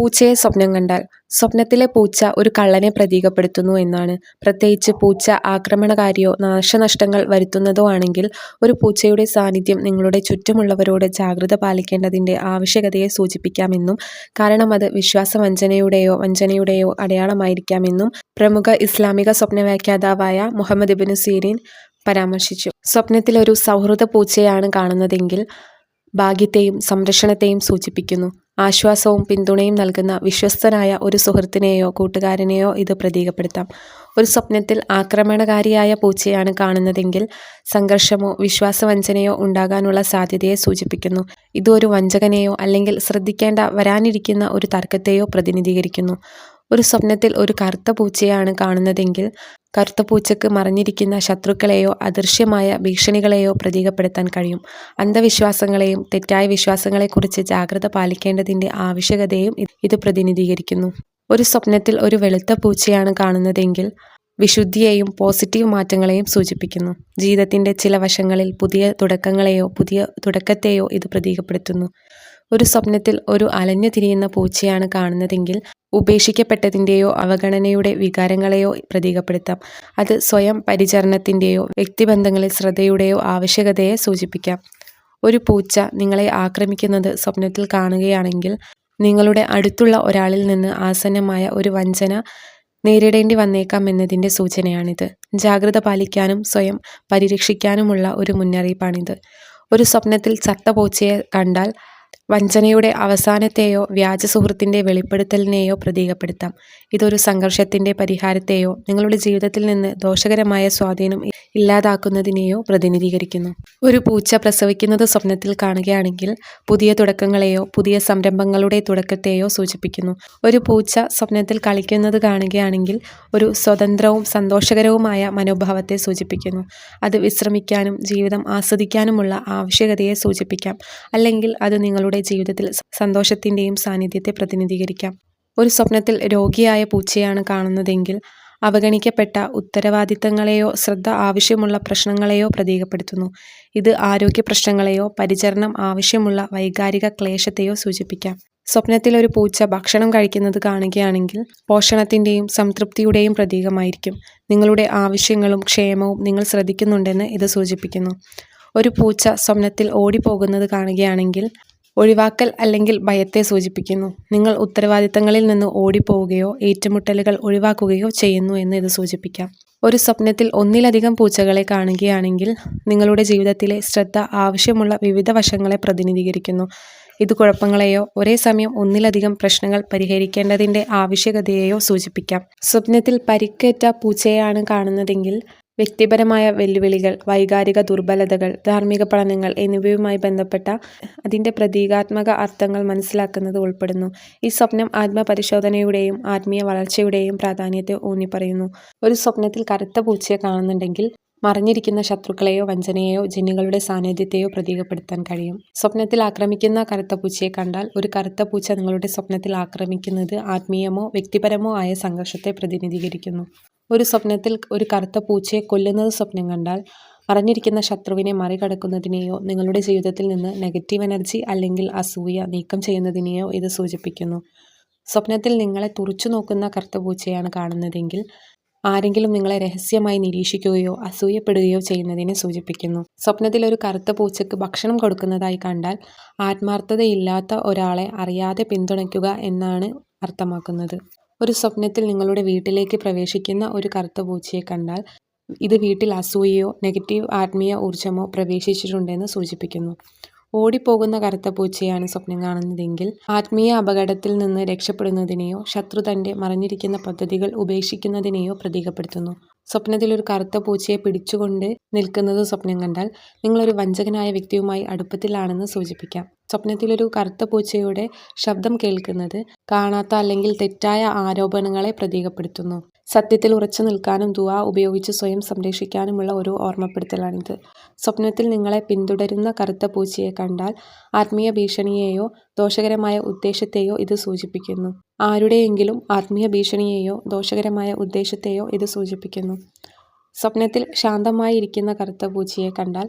പൂച്ചയെ സ്വപ്നം കണ്ടാൽ സ്വപ്നത്തിലെ പൂച്ച ഒരു കള്ളനെ പ്രതീകപ്പെടുത്തുന്നു എന്നാണ്. പ്രത്യേകിച്ച് പൂച്ച ആക്രമണകാരിയോ നാശനഷ്ടങ്ങൾ വരുത്തുന്നതോ ആണെങ്കിൽ ഒരു പൂച്ചയുടെ സാന്നിധ്യം നിങ്ങളുടെ ചുറ്റുമുള്ളവരോട് ജാഗ്രത പാലിക്കേണ്ടതിന്റെ ആവശ്യകതയെ സൂചിപ്പിക്കാമെന്നും കാരണം അത് വിശ്വാസവഞ്ചനയുടെയോ വഞ്ചനയുടെയോ അടയാളമായിരിക്കാമെന്നും പ്രമുഖ ഇസ്ലാമിക സ്വപ്നവ്യാഖ്യാതാവായ മുഹമ്മദ് ഇബ്നു സീരീൻ പരാമർശിച്ചു. സ്വപ്നത്തിൽ ഒരു സൗഹൃദ പൂച്ചയാണ് കാണുന്നതെങ്കിൽ ഭാഗ്യത്തെയും സംരക്ഷണത്തെയും സൂചിപ്പിക്കുന്നു. ആശ്വാസവും പിന്തുണയും നൽകുന്ന വിശ്വസ്തനായ ഒരു സുഹൃത്തിനെയോ കൂട്ടുകാരനെയോ ഇത് പ്രതീകപ്പെടുത്താം. ഒരു സ്വപ്നത്തിൽ ആക്രമണകാരിയായ പൂച്ചയാണ് കാണുന്നതെങ്കിൽ സംഘർഷമോ വിശ്വാസവഞ്ചനയോ ഉണ്ടാകാനുള്ള സാധ്യതയെ സൂചിപ്പിക്കുന്നു. ഇത് ഒരു വഞ്ചകനെയോ അല്ലെങ്കിൽ ശ്രദ്ധിക്കേണ്ട വരാനിരിക്കുന്ന ഒരു തർക്കത്തെയോ പ്രതിനിധീകരിക്കുന്നു. ഒരു സ്വപ്നത്തിൽ ഒരു കറുത്ത പൂച്ചയാണ് കാണുന്നതെങ്കിൽ കറുത്ത പൂച്ചക്ക് മറഞ്ഞിരിക്കുന്ന ശത്രുക്കളെയോ അദൃശ്യമായ ഭീഷണികളെയോ പ്രതീകപ്പെടുത്താൻ കഴിയും. അന്ധവിശ്വാസങ്ങളെയും തെറ്റായ വിശ്വാസങ്ങളെക്കുറിച്ച് ജാഗ്രത പാലിക്കേണ്ടതിന്റെ ആവശ്യകതയും ഇത് പ്രതിനിധീകരിക്കുന്നു. ഒരു സ്വപ്നത്തിൽ ഒരു വെളുത്ത പൂച്ചയാണ് കാണുന്നതെങ്കിൽ വിശുദ്ധിയെയും പോസിറ്റീവ് മാറ്റങ്ങളെയും സൂചിപ്പിക്കുന്നു. ജീവിതത്തിന്റെ ചില വശങ്ങളിൽ പുതിയ തുടക്കങ്ങളെയോ പുതിയ തുടക്കത്തെയോ ഇത് പ്രതീകപ്പെടുത്തുന്നു. ഒരു സ്വപ്നത്തിൽ ഒരു അലഞ്ഞു തിരിയുന്ന പൂച്ചയാണ് കാണുന്നതെങ്കിൽ ഉപേക്ഷിക്കപ്പെട്ടതിന്റെയോ അവഗണനയുടെ വികാരങ്ങളെയോ പ്രതീകപ്പെടുത്താം. അത് സ്വയം പരിചരണത്തിന്റെയോ വ്യക്തിബന്ധങ്ങളിൽ ശ്രദ്ധയുടെയോ ആവശ്യകതയെ സൂചിപ്പിക്കാം. ഒരു പൂച്ച നിങ്ങളെ ആക്രമിക്കുന്നത് സ്വപ്നത്തിൽ കാണുകയാണെങ്കിൽ നിങ്ങളുടെ അടുത്തുള്ള ഒരാളിൽ നിന്ന് ആസന്നമായ ഒരു വഞ്ചന നേരിടേണ്ടി വന്നേക്കാം എന്നതിന്റെ സൂചനയാണിത്. ജാഗ്രത പാലിക്കാനും സ്വയം പരിരക്ഷിക്കാനുമുള്ള ഒരു മുന്നറിയിപ്പാണിത്. ഒരു സ്വപ്നത്തിൽ ചത്ത പൂച്ചയെ കണ്ടാൽ വഞ്ചനയുടെ അവസാനത്തെയോ വ്യാജ സുഹൃത്തിന്റെ വെളിപ്പെടുത്തലിനെയോ പ്രതീകപ്പെടുത്താം. ഇതൊരു സംഘർഷത്തിന്റെ പരിഹാരത്തെയോ നിങ്ങളുടെ ജീവിതത്തിൽ നിന്ന് ദോഷകരമായ സ്വാധീനം ഇല്ലാതാക്കുന്നതിനെയോ പ്രതിനിധീകരിക്കുന്നു. ഒരു പൂച്ച പ്രസവിക്കുന്നത് സ്വപ്നത്തിൽ കാണുകയാണെങ്കിൽ പുതിയ തുടക്കങ്ങളെയോ പുതിയ സംരംഭങ്ങളുടെ തുടക്കത്തെയോ സൂചിപ്പിക്കുന്നു. ഒരു പൂച്ച സ്വപ്നത്തിൽ കളിക്കുന്നത് കാണുകയാണെങ്കിൽ ഒരു സ്വതന്ത്രവും സന്തോഷകരവുമായ മനോഭാവത്തെ സൂചിപ്പിക്കുന്നു. അത് വിശ്രമിക്കാനും ജീവിതം ആസ്വദിക്കാനുമുള്ള ആവശ്യകതയെ സൂചിപ്പിക്കാം. അല്ലെങ്കിൽ അത് നിങ്ങളുടെ ജീവിതത്തിൽ സന്തോഷത്തിന്റെയും സാന്നിധ്യത്തെ പ്രതിനിധീകരിക്കാം. ഒരു സ്വപ്നത്തിൽ രോഗിയായ പൂച്ചയാണ് കാണുന്നതെങ്കിൽ അവഗണിക്കപ്പെട്ട ഉത്തരവാദിത്തങ്ങളെയോ ശ്രദ്ധ ആവശ്യമുള്ള പ്രശ്നങ്ങളെയോ പ്രതീകപ്പെടുത്തുന്നു. ഇത് ആരോഗ്യ പ്രശ്നങ്ങളെയോ പരിചരണം ആവശ്യമുള്ള വൈകാരിക ക്ലേശത്തെയോ സൂചിപ്പിക്കാം. സ്വപ്നത്തിൽ ഒരു പൂച്ച ഭക്ഷണം കഴിക്കുന്നത് കാണുകയാണെങ്കിൽ പോഷണത്തിന്റെയും സംതൃപ്തിയുടെയും പ്രതീകമായിരിക്കും. നിങ്ങളുടെ ആവശ്യങ്ങളും ക്ഷേമവും നിങ്ങൾ ശ്രദ്ധിക്കുന്നുണ്ടെന്ന് ഇത് സൂചിപ്പിക്കുന്നു. ഒരു പൂച്ച സ്വപ്നത്തിൽ ഓടിപ്പോകുന്നത് കാണുകയാണെങ്കിൽ ഒഴിവാക്കൽ അല്ലെങ്കിൽ ഭയത്തെ സൂചിപ്പിക്കുന്നു. നിങ്ങൾ ഉത്തരവാദിത്തങ്ങളിൽ നിന്ന് ഓടിപ്പോവുകയോ ഏറ്റുമുട്ടലുകൾ ഒഴിവാക്കുകയോ ചെയ്യുന്നു എന്ന് ഇത് സൂചിപ്പിക്കാം. ഒരു സ്വപ്നത്തിൽ ഒന്നിലധികം പൂച്ചകളെ കാണുകയാണെങ്കിൽ നിങ്ങളുടെ ജീവിതത്തിലെ ശ്രദ്ധ ആവശ്യമുള്ള വിവിധ വശങ്ങളെ പ്രതിനിധീകരിക്കുന്നു. ഇത് കുഴപ്പങ്ങളെയോ ഒരേ സമയം ഒന്നിലധികം പ്രശ്നങ്ങൾ പരിഹരിക്കേണ്ടതിന്റെ ആവശ്യകതയെയോ സൂചിപ്പിക്കാം. സ്വപ്നത്തിൽ പരിക്കേറ്റ പൂച്ചയാണ് കാണുന്നതെങ്കിൽ വ്യക്തിപരമായ വെല്ലുവിളികൾ, വൈകാരിക ദുർബലതകൾ, ധാർമ്മിക പഠനങ്ങൾ എന്നിവയുമായി ബന്ധപ്പെട്ട അതിന്റെ പ്രതീകാത്മക അർത്ഥങ്ങൾ മനസ്സിലാക്കുന്നത് ഉൾപ്പെടുന്നു. ഈ സ്വപ്നം ആത്മപരിശോധനയുടെയും ആത്മീയ വളർച്ചയുടെയും പ്രാധാന്യത്തെ ഊന്നിപ്പറയുന്നു. ഒരു സ്വപ്നത്തിൽ കറുത്ത പൂച്ചയെ കാണുന്നുണ്ടെങ്കിൽ മറിഞ്ഞിരിക്കുന്ന ശത്രുക്കളെയോ വഞ്ചനയെയോ ജിന്നുകളുടെ സാന്നിധ്യത്തെയോ പ്രതീകപ്പെടുത്താൻ കഴിയും. സ്വപ്നത്തിൽ ആക്രമിക്കുന്ന കറുത്ത പൂച്ചയെ കണ്ടാൽ ഒരു കറുത്ത പൂച്ച നിങ്ങളുടെ സ്വപ്നത്തിൽ ആക്രമിക്കുന്നത് ആത്മീയമോ വ്യക്തിപരമോ ആയ സംഘർഷത്തെ പ്രതിനിധീകരിക്കുന്നു. ഒരു സ്വപ്നത്തിൽ ഒരു കറുത്ത പൂച്ചയെ കൊല്ലുന്നത് സ്വപ്നം കണ്ടാൽ മറഞ്ഞിരിക്കുന്ന ശത്രുവിനെ മറികടക്കുന്നതിനെയോ നിങ്ങളുടെ ജീവിതത്തിൽ നിന്ന് നെഗറ്റീവ് എനർജി അല്ലെങ്കിൽ അസൂയ നീക്കം ചെയ്യുന്നതിനെയോ ഇത് സൂചിപ്പിക്കുന്നു. സ്വപ്നത്തിൽ നിങ്ങളെ തുറച്ചു നോക്കുന്ന കറുത്ത പൂച്ചയാണ് കാണുന്നതെങ്കിൽ ആരെങ്കിലും നിങ്ങളെ രഹസ്യമായി നിരീക്ഷിക്കുകയോ അസൂയപ്പെടുകയോ ചെയ്യുന്നതിനെ സൂചിപ്പിക്കുന്നു. സ്വപ്നത്തിൽ ഒരു കറുത്ത പൂച്ചയ്ക്ക് ഭക്ഷണം കൊടുക്കുന്നതായി കണ്ടാൽ ആത്മാർത്ഥതയില്ലാത്ത ഒരാളെ അറിയാതെ പിന്തുണയ്ക്കുക എന്നാണ് അർത്ഥമാക്കുന്നത്. ഒരു സ്വപ്നത്തിൽ നിങ്ങളുടെ വീട്ടിലേക്ക് പ്രവേശിക്കുന്ന ഒരു കറുത്ത പൂച്ചയെ കണ്ടാൽ ഇത് വീട്ടിൽ അസൂയയോ നെഗറ്റീവ് ആത്മീയ ഊർജമോ പ്രവേശിച്ചിട്ടുണ്ടെന്ന് സൂചിപ്പിക്കുന്നു. ഓടിപ്പോകുന്ന കറുത്ത പൂച്ചയാണ് സ്വപ്നം കാണുന്നതെങ്കിൽ ആത്മീയ അപകടത്തിൽ നിന്ന് രക്ഷപ്പെടുന്നതിനെയോ ശത്രു തന്റെ മറിഞ്ഞിരിക്കുന്ന പദ്ധതികൾ ഉപേക്ഷിക്കുന്നതിനെയോ പ്രതീകപ്പെടുത്തുന്നു. സ്വപ്നത്തിൽ ഒരു കറുത്ത പൂച്ചയെ പിടിച്ചുകൊണ്ട് നിൽക്കുന്നത് സ്വപ്നം കണ്ടാൽ നിങ്ങളൊരു വഞ്ചകനായ വ്യക്തിയുമായി അടുപ്പത്തിലാണെന്ന് സൂചിപ്പിക്കാം. സ്വപ്നത്തിൽ ഒരു കറുത്ത പൂച്ചയുടെ ശബ്ദം കേൾക്കുന്നത് കാണാത്ത അല്ലെങ്കിൽ തെറ്റായ ആരോപണങ്ങളെ പ്രതീകപ്പെടുത്തുന്നു. സത്യത്തിൽ ഉറച്ചു നിൽക്കാനും ദുവാ ഉപയോഗിച്ച് സ്വയം സംരക്ഷിക്കാനുമുള്ള ഒരു ഓർമ്മപ്പെടുത്തലാണിത്. സ്വപ്നത്തിൽ നിങ്ങളെ പിന്തുടരുന്ന കറുത്ത പൂച്ചയെ കണ്ടാൽ ആത്മീയ ഭീഷണിയെയോ ദോഷകരമായ ഉദ്ദേശത്തെയോ ഇത് സൂചിപ്പിക്കുന്നു. ആരുടെയെങ്കിലും ആത്മീയ ഭീഷണിയെയോ ദോഷകരമായ ഉദ്ദേശത്തെയോ ഇത് സൂചിപ്പിക്കുന്നു. സ്വപ്നത്തിൽ ശാന്തമായിരിക്കുന്ന കറുത്ത പൂച്ചയെ കണ്ടാൽ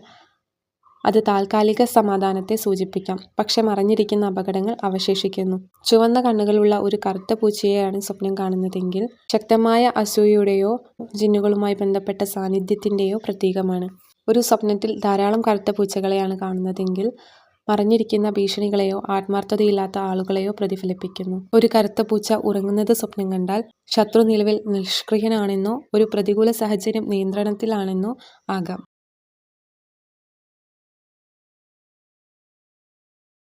അത് താൽക്കാലിക സമാധാനത്തെ സൂചിപ്പിക്കാം. പക്ഷെ മറഞ്ഞിരിക്കുന്ന അപകടങ്ങൾ അവശേഷിക്കുന്നു. ചുവന്ന കണ്ണുകളുള്ള ഒരു കറുത്ത പൂച്ചയെയാണ് സ്വപ്നം കാണുന്നതെങ്കിൽ ശക്തമായ അസൂയയുടെയോ ജിന്നുകളുമായി ബന്ധപ്പെട്ട സാന്നിധ്യത്തിന്റെയോ പ്രതീകമാണ്. ഒരു സ്വപ്നത്തിൽ ധാരാളം കറുത്ത പൂച്ചകളെയാണ് കാണുന്നതെങ്കിൽ മറഞ്ഞിരിക്കുന്ന ഭീഷണികളെയോ ആത്മാർത്ഥതയില്ലാത്ത ആളുകളെയോ പ്രതിഫലിപ്പിക്കുന്നു. ഒരു കറുത്ത പൂച്ച ഉറങ്ങുന്നത് സ്വപ്നം കണ്ടാൽ ശത്രു നിലവിൽ നിഷ്ക്രിയനാണെന്നോ ഒരു പ്രതികൂല സാഹചര്യം നിയന്ത്രണത്തിലാണെന്നോ ആകാം.